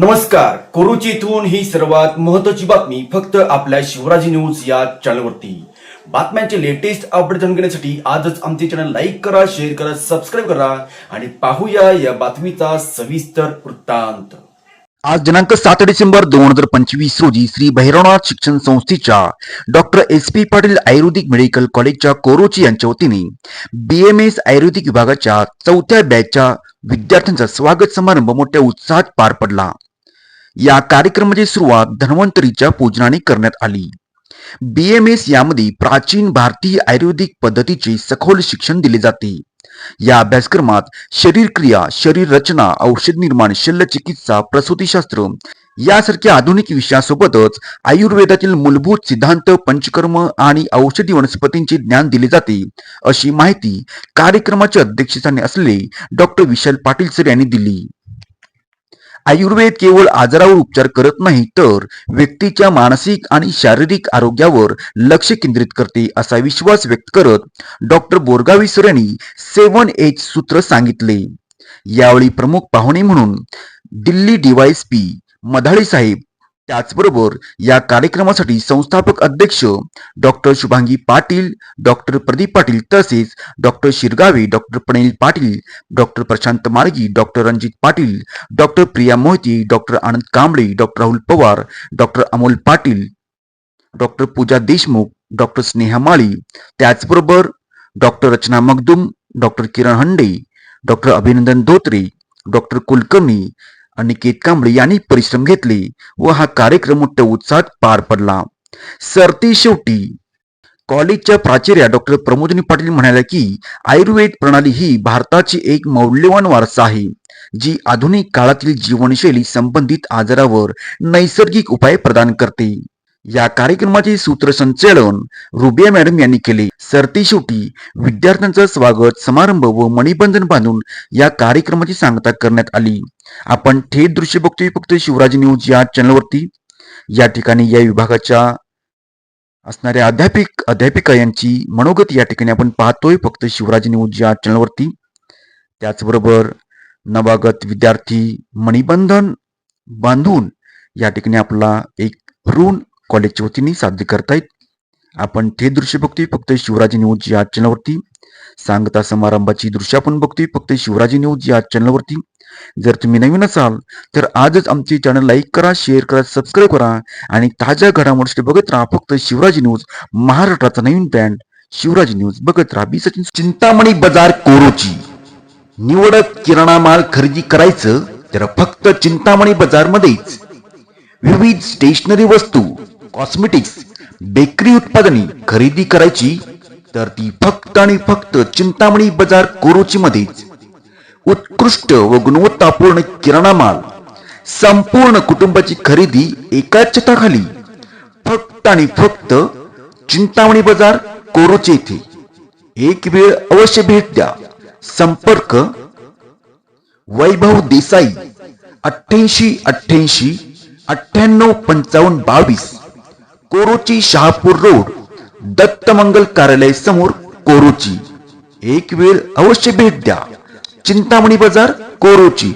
नमस्कार. कोरुची इथून ही सर्वात महत्वाची बातमी फक्त आपल्या शिवराजी न्यूज या चॅनलवरती. बातम्यांचे लेटेस्ट अपडेट जाणून घेण्यासाठी आजच आमचे चॅनल लाईक करा शेअर करा सबस्क्राईब करा आणि पाहूया या बातमीचा सविस्तर वृत्तांत. आज दिनांक सात डिसेंबर दोन हजार पंचवीस रोजी श्री भैरवनाथ शिक्षण संस्थेच्या doctor S P Patil ayurvedic medical कॉलेजच्या कोरोची यांच्या वतीने बीएमएस आयुर्वेदिक विभागाच्या चौथ्या बॅचच्या विद्यार्थ्यांचा स्वागत समारंभ मोठ्या उत्साहात पार पडला. या कार्यक्रमाची सुरुवात धन्वंतरीच्या पूजनाने करण्यात आली. बीएमएस यामध्ये प्राचीन भारतीय आयुर्वेदिक पद्धतीचे सखोल शिक्षण दिले जाते. या अभ्यासक्रमात शरीर क्रिया शरीर रचना औषध निर्माण शल्य चिकित्सा प्रसूतीशास्त्र यासारख्या आधुनिक विषयासोबतच आयुर्वेदातील मूलभूत सिद्धांत पंचकर्म आणि औषधी वनस्पतींचे ज्ञान दिले जाते अशी माहिती कार्यक्रमाच्या अध्यक्षस्थानी असलेले डॉक्टर विशाल पाटील सर यांनी दिली. आयुर्वेद केवळ आजारावर उपचार करत नाही तर व्यक्तीच्या मानसिक आणि शारीरिक आरोग्यावर लक्ष केंद्रित करते असा विश्वास व्यक्त करत डॉक्टर बोरगावी सर यांनी सेवन एच सूत्र सांगितले. यावेळी प्रमुख पाहुणे म्हणून दिल्ली डीवायएसपी मधाळे साहेब त्याचबरोबर या कार्यक्रमासाठी संस्थापक अध्यक्ष डॉक्टर शुभांगी पाटील डॉक्टर प्रदीप पाटील तसेच doctor Shirgave doctor Pranil Patil doctor Prashant Margi doctor Ranjit Patil doctor Priya Mohiti doctor Anand Kamble doctor Rahul Pawar doctor Amol Patil doctor Pooja Deshmukh doctor Sneha Mali त्याचबरोबर doctor Rachana Magdum doctor Kiran Hande doctor Abhinandan Dhotre doctor Kulkarni Aniket Kamble यांनी परिश्रम घेतले व हा कार्यक्रम मोठ्या उत्साहात पार पडला. सरते शेवटी कॉलेजच्या प्राचार्या डॉक्टर प्रमोदिनी पाटील म्हणाल्या की आयुर्वेद प्रणाली ही भारताची एक मौल्यवान वारसा आहे जी आधुनिक काळातील जीवनशैली संबंधित आजारावर नैसर्गिक उपाय प्रदान करते. या कार्यक्रमाचे सूत्रसंचालन रुबिया मॅडम यांनी केले. सरती शेवटी विद्यार्थ्यांचं स्वागत समारंभ व मणिबंधन बांधून या कार्यक्रमाची सांगता करण्यात आली. आपण थेट दृश्य बघतोय फक्त शिवराज न्यूज या चॅनलवरती. या ठिकाणी या विभागाच्या असणाऱ्या अध्यापिक अध्यापिका यांची मनोगत या ठिकाणी आपण पाहतोय फक्त शिवराज न्यूज या चॅनलवरती. त्याचबरोबर नवागत विद्यार्थी मणिबंधन बांधून या ठिकाणी आपला एक ऋण कॉलेजच्या वतीने साध्य करतायत. आपण ते दृश्य बघतोय फक्त शिवराजी न्यूज या चॅनलवरती सांगता समारंभाची दृश्य आपण बघतोय फक्त शिवराजी न्यूज या चॅनलवरती जर तुम्ही नवीन असाल तर आजच आमचे चॅनल लाईक करा शेअर करा सबस्क्राईब करा आणि ताज्या घडामोडी बघत राहा. फक्त शिवराजी न्यूज महाराष्ट्राचा नवीन ब्रँड शिवराजी न्यूज बघत राहा. बी सचिन चिंतामणी बाजार कोरोची. निवडक किराणा माल खरेदी करायचं तर फक्त चिंतामणी बाजारमध्येच. विविध स्टेशनरी वस्तू कॉस्मेटिक्स बेकरी उत्पादने खरेदी करायची तर ती फक्त आणि फक्त चिंतामणी बाजार कोरोची मध्येच उत्कृष्ट व गुणवत्तापूर्ण किराणा माल संपूर्ण कुटुंबाची खरेदी एकाच छताखाली. फक्त आणि फक्त चिंतामणी बाजार कोरोचे येथे एक वेळ अवश्य भेट द्या. संपर्क वैभव देसाई अठ्ठ्याऐंशी अठ्ठ्याऐंशी अठ्ठ्याण्णव पंचावन्न बावीस. कोरोची शहापूर रोड दत्तमंगल कार्यालय समोर कोरोची. एक वेळ अवश्य भेट द्या. चिंतामणी बाजार कोरोची.